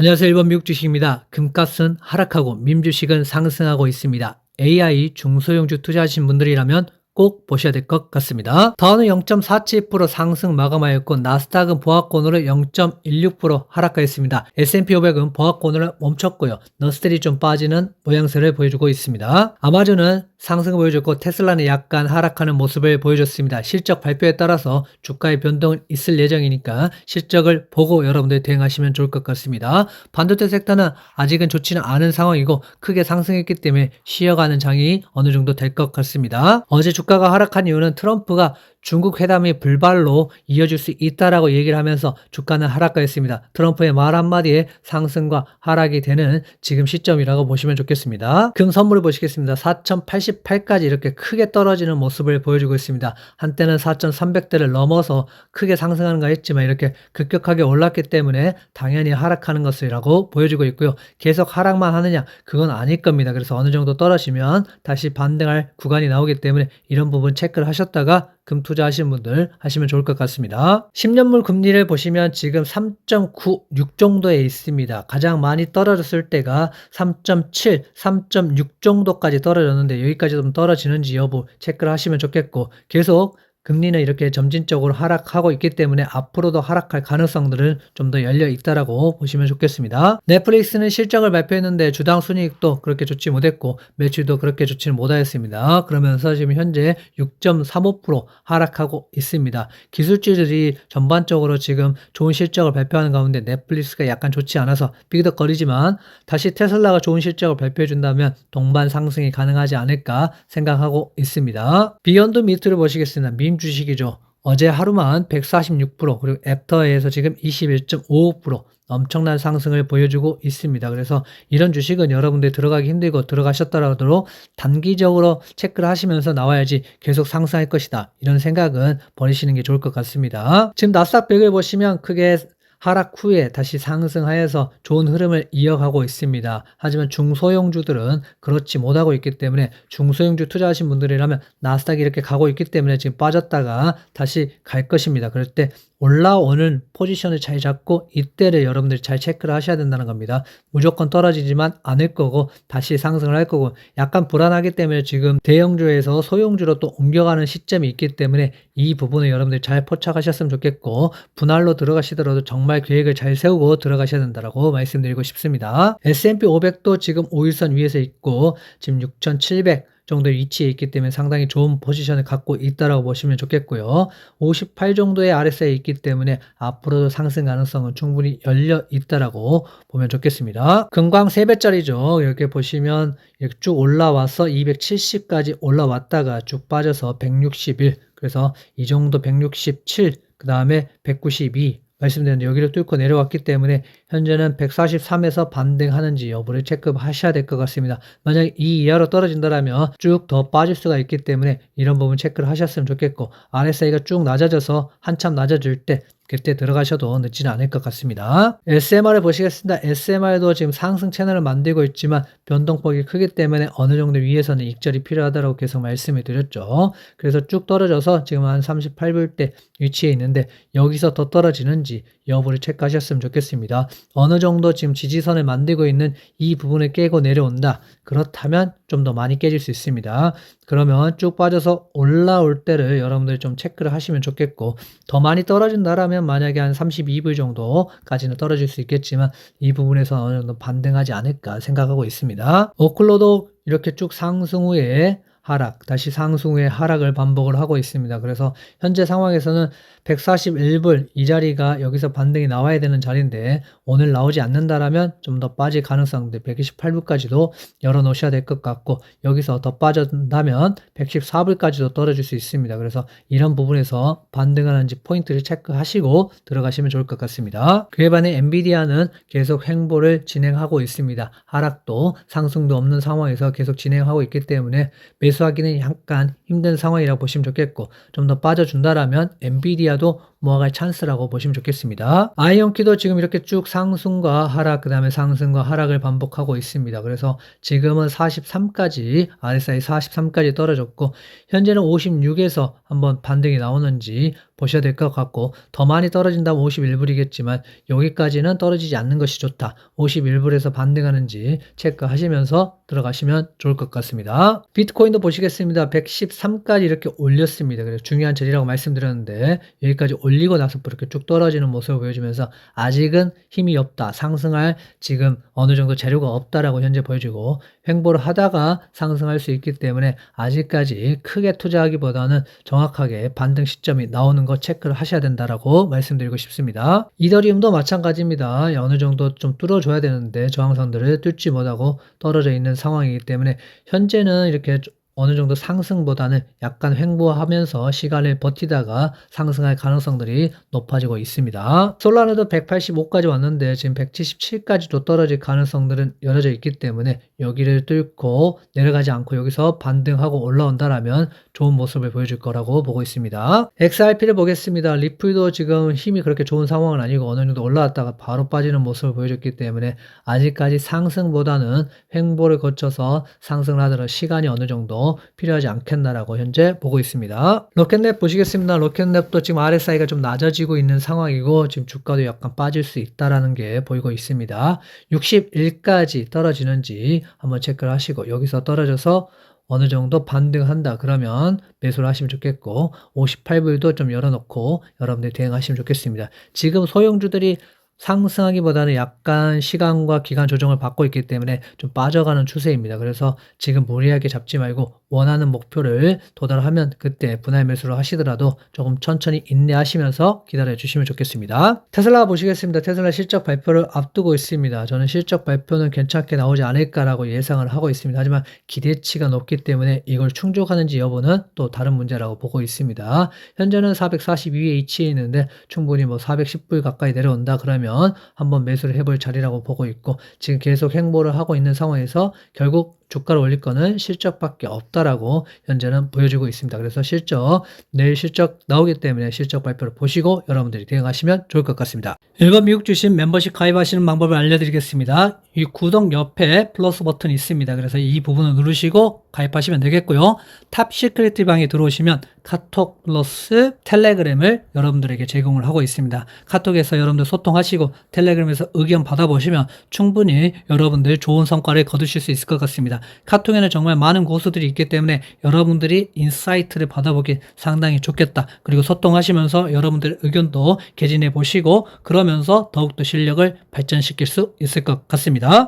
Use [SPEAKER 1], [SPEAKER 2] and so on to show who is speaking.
[SPEAKER 1] 안녕하세요. 1번 미국 주식입니다. 금값은 하락하고 밈주식은 상승하고 있습니다. AI 중소형주 투자하신 분들이라면 꼭 보셔야 될 것 같습니다. 다우는 0.47% 상승 마감하였고 나스닥은 보합권으로 0.16% 하락하였습니다. S&P 500은 보합권으로 멈췄고요. 너스들이 좀 빠지는 모양새를 보여주고 있습니다. 아마존은 상승을 보여줬고 테슬라는 약간 하락하는 모습을 보여줬습니다. 실적 발표에 따라서 주가의 변동은 있을 예정이니까 실적을 보고 여러분들 대응하시면 좋을 것 같습니다. 반도체 섹터는 아직은 좋지는 않은 상황이고 크게 상승했기 때문에 쉬어가는 장이 어느 정도 될 것 같습니다. 어제 주가 가 하락한 이유는 트럼프가 중국 회담이 불발로 이어질 수 있다라고 얘기를 하면서 주가는 하락하였습니다. 트럼프의 말 한마디에 상승과 하락이 되는 지금 시점이라고 보시면 좋겠습니다. 금 선물을 보시겠습니다. 4,088까지 이렇게 크게 떨어지는 모습을 보여주고 있습니다. 한때는 4,300대를 넘어서 크게 상승하는가 했지만 이렇게 급격하게 올랐기 때문에 당연히 하락하는 것이라고 보여주고 있고요. 계속 하락만 하느냐? 그건 아닐 겁니다. 그래서 어느 정도 떨어지면 다시 반등할 구간이 나오기 때문에 이런 부분 체크를 하셨다가 금 투자하시는 분들 하시면 좋을 것 같습니다. 10년물 금리를 보시면 지금 3.96 정도에 있습니다. 가장 많이 떨어졌을 때가 3.7, 3.6 정도까지 떨어졌는데 여기까지 좀 떨어지는지 여부 체크를 하시면 좋겠고 계속 금리는 이렇게 점진적으로 하락하고 있기 때문에 앞으로도 하락할 가능성들은 좀 더 열려 있다라고 보시면 좋겠습니다. 넷플릭스는 실적을 발표했는데 주당 순이익도 그렇게 좋지 못했고 매출도 그렇게 좋지는 못하였습니다. 그러면서 지금 현재 6.35% 하락하고 있습니다. 기술주들이 전반적으로 지금 좋은 실적을 발표하는 가운데 넷플릭스가 약간 좋지 않아서 삐그덕거리지만 다시 테슬라가 좋은 실적을 발표해 준다면 동반 상승이 가능하지 않을까 생각하고 있습니다. 비욘드 미트를 보시겠습니다. 민 주식이죠. 어제 하루만 146% 그리고 애프터에서 지금 21.55% 엄청난 상승을 보여주고 있습니다. 그래서 이런 주식은 여러분들 들어가기 힘들고 들어가셨더라도 단기적으로 체크를 하시면서 나와야지 계속 상승할 것이다. 이런 생각은 버리시는 게 좋을 것 같습니다. 지금 나스닥 100을 보시면 크게 하락 후에 다시 상승하여서 좋은 흐름을 이어가고 있습니다. 하지만 중소형주들은 그렇지 못하고 있기 때문에 중소형주 투자하신 분들이라면 나스닥이 이렇게 가고 있기 때문에 지금 빠졌다가 다시 갈 것입니다. 그럴 때 올라오는 포지션을 잘 잡고 이때를 여러분들이 잘 체크를 하셔야 된다는 겁니다. 무조건 떨어지지만 않을 거고 다시 상승을 할 거고 약간 불안하기 때문에 지금 대형주에서 소형주로 또 옮겨가는 시점이 있기 때문에 이 부분을 여러분들이 잘 포착하셨으면 좋겠고 분할로 들어가시더라도 정말 계획을 잘 세우고 들어가셔야 된다라고 말씀드리고 싶습니다. S&P 500도 지금 5일선 위에서 있고 지금 6,700 정도의 위치에 있기 때문에 상당히 좋은 포지션을 갖고 있다라고 보시면 좋겠고요. 58 정도의 RSI에 있기 때문에 앞으로도 상승 가능성은 충분히 열려 있다라고 보면 좋겠습니다. 금광 3배짜리죠. 이렇게 보시면 이렇게 쭉 올라와서 270까지 올라왔다가 쭉 빠져서 161 그래서 이 정도 167, 그 다음에 192, 말씀드렸는데 여기를 뚫고 내려왔기 때문에 현재는 143에서 반등하는지 여부를 체크하셔야 될 것 같습니다. 만약 이 이하로 떨어진다면 쭉 더 빠질 수가 있기 때문에 이런 부분 체크를 하셨으면 좋겠고 RSI가 쭉 낮아져서 한참 낮아질 때 그때 들어가셔도 늦지는 않을 것 같습니다. SMR을 보시겠습니다. SMR도 지금 상승 채널을 만들고 있지만 변동폭이 크기 때문에 어느 정도 위에서는 익절이 필요하다고 계속 말씀을 드렸죠. 그래서 쭉 떨어져서 지금 한 38불대 위치에 있는데 여기서 더 떨어지는지 여부를 체크하셨으면 좋겠습니다. 어느 정도 지금 지지선을 만들고 있는 이 부분을 깨고 내려온다. 그렇다면 좀 더 많이 깨질 수 있습니다. 그러면 쭉 빠져서 올라올 때를 여러분들이 좀 체크를 하시면 좋겠고 더 많이 떨어진다라면 만약에 한 32불 정도까지는 떨어질 수 있겠지만 이 부분에서 어느 정도 반등하지 않을까 생각하고 있습니다. 오클로도 이렇게 쭉 상승 후에 하락, 다시 상승 후에 하락을 반복을 하고 있습니다. 그래서 현재 상황에서는 141불 이 자리가 여기서 반등이 나와야 되는 자리인데 오늘 나오지 않는다라면 좀 더 빠질 가능성들 128불까지도 열어 놓으셔야 될 것 같고 여기서 더 빠진다면 114불까지도 떨어질 수 있습니다. 그래서 이런 부분에서 반등하는지 포인트를 체크하시고 들어가시면 좋을 것 같습니다. 그에 반해 엔비디아는 계속 행보를 진행하고 있습니다. 하락도 상승도 없는 상황에서 계속 진행하고 있기 때문에 매수 하기는 약간 힘든 상황이라고 보시면 좋겠고 좀 더 빠져준다라면 엔비디아도 모아갈 찬스라고 보시면 좋겠습니다. 아이언키도 지금 이렇게 쭉 상승과 하락 그 다음에 상승과 하락을 반복하고 있습니다. 그래서 지금은 43까지 RSI 43까지 떨어졌고 현재는 56에서 한번 반등이 나오는지 보셔야 될 것 같고 더 많이 떨어진다면 51불이겠지만 여기까지는 떨어지지 않는 것이 좋다. 51불에서 반등하는지 체크하시면서 들어가시면 좋을 것 같습니다. 비트코인도 보시겠습니다. 113까지 이렇게 올렸습니다. 그래서 중요한 자리라고 말씀드렸는데 여기까지 올리고 나서 이렇게 쭉 떨어지는 모습을 보여주면서 아직은 힘이 없다. 상승할 지금 어느 정도 재료가 없다라고 현재 보여주고 횡보를 하다가 상승할 수 있기 때문에 아직까지 크게 투자하기보다는 정확하게 반등 시점이 나오는 거 체크를 하셔야 된다라고 말씀드리고 싶습니다. 이더리움도 마찬가지입니다. 어느 정도 좀 뚫어줘야 되는데 저항선들을 뚫지 못하고 떨어져 있는 상황이기 때문에 현재는 이렇게 어느 정도 상승보다는 약간 횡보하면서 시간을 버티다가 상승할 가능성들이 높아지고 있습니다. 솔라노도 185까지 왔는데 지금 177까지도 떨어질 가능성들은 열어져 있기 때문에 여기를 뚫고 내려가지 않고 여기서 반등하고 올라온다라면 좋은 모습을 보여줄 거라고 보고 있습니다. XRP를 보겠습니다. 리플도 지금 힘이 그렇게 좋은 상황은 아니고 어느 정도 올라왔다가 바로 빠지는 모습을 보여줬기 때문에 아직까지 상승보다는 횡보를 거쳐서 상승을 하더라도 시간이 어느 정도 필요하지 않겠나라고 현재 보고 있습니다. 로켓랩 보시겠습니다. 로켓랩도 지금 RSI가 좀 낮아지고 있는 상황이고 지금 주가도 약간 빠질 수 있다라는 게 보이고 있습니다. 61까지 떨어지는지 한번 체크를 하시고 여기서 떨어져서 어느 정도 반등한다 그러면 매수를 하시면 좋겠고 58불도 좀 열어놓고 여러분들 대응하시면 좋겠습니다. 지금 소형주들이 상승하기보다는 약간 시간과 기간 조정을 받고 있기 때문에 좀 빠져가는 추세입니다. 그래서 지금 무리하게 잡지 말고 원하는 목표를 도달하면 그때 분할 매수를 하시더라도 조금 천천히 인내하시면서 기다려 주시면 좋겠습니다. 테슬라 보시겠습니다. 테슬라 실적 발표를 앞두고 있습니다. 저는 실적 발표는 괜찮게 나오지 않을까라고 예상을 하고 있습니다. 하지만 기대치가 높기 때문에 이걸 충족하는지 여부는 또 다른 문제라고 보고 있습니다. 현재는 442에 위치해 있는데 충분히 뭐 410불 가까이 내려온다 그러면 한번 매수를 해볼 자리라고 보고 있고 지금 계속 행보를 하고 있는 상황에서 결국 주가를 올릴 거는 실적밖에 없다라고 현재는 보여주고 있습니다. 그래서 실적 내일 실적 나오기 때문에 실적 발표를 보시고 여러분들이 대응하시면 좋을 것 같습니다. 일본 미국 주식 멤버십 가입하시는 방법을 알려드리겠습니다. 이 구독 옆에 플러스 버튼이 있습니다. 그래서 이 부분을 누르시고 가입하시면 되겠고요. 탑 시크릿 방에 들어오시면 카톡 플러스 텔레그램을 여러분들에게 제공을 하고 있습니다. 카톡에서 여러분들 소통하시고 텔레그램에서 의견 받아보시면 충분히 여러분들 좋은 성과를 거두실 수 있을 것 같 습니다. 카톡에는 정말 많은 고수들이 있기 때문에 여러분들이 인사이트를 받아보기 상당히 좋겠다. 그리고 소통하시면서 여러분들의 의견도 개진해 보시고 그러면서 더욱더 실력을 발전시킬 수 있을 것 같습니다.